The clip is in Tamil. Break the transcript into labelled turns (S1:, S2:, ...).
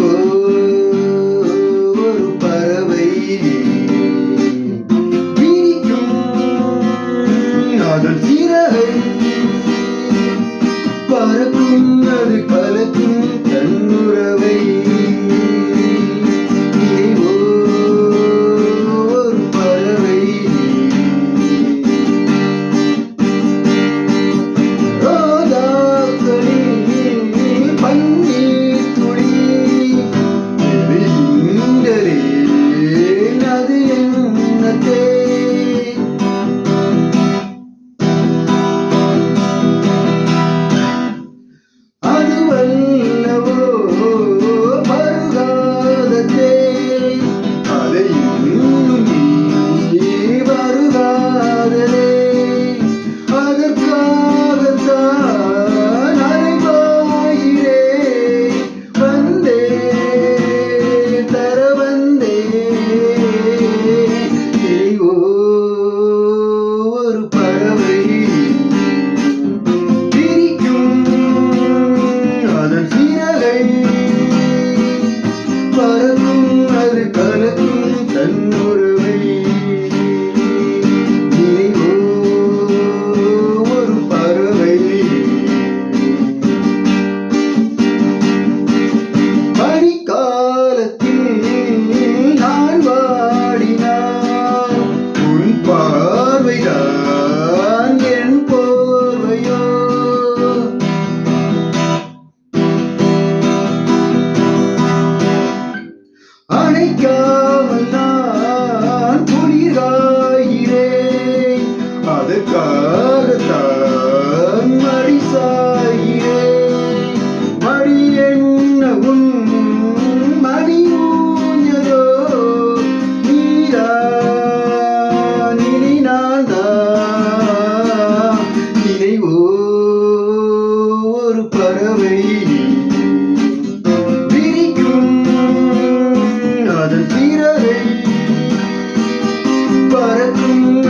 S1: ஒரு பறவை அதன் சிறகை பறக்கும் அது கலக்கும் go. But it's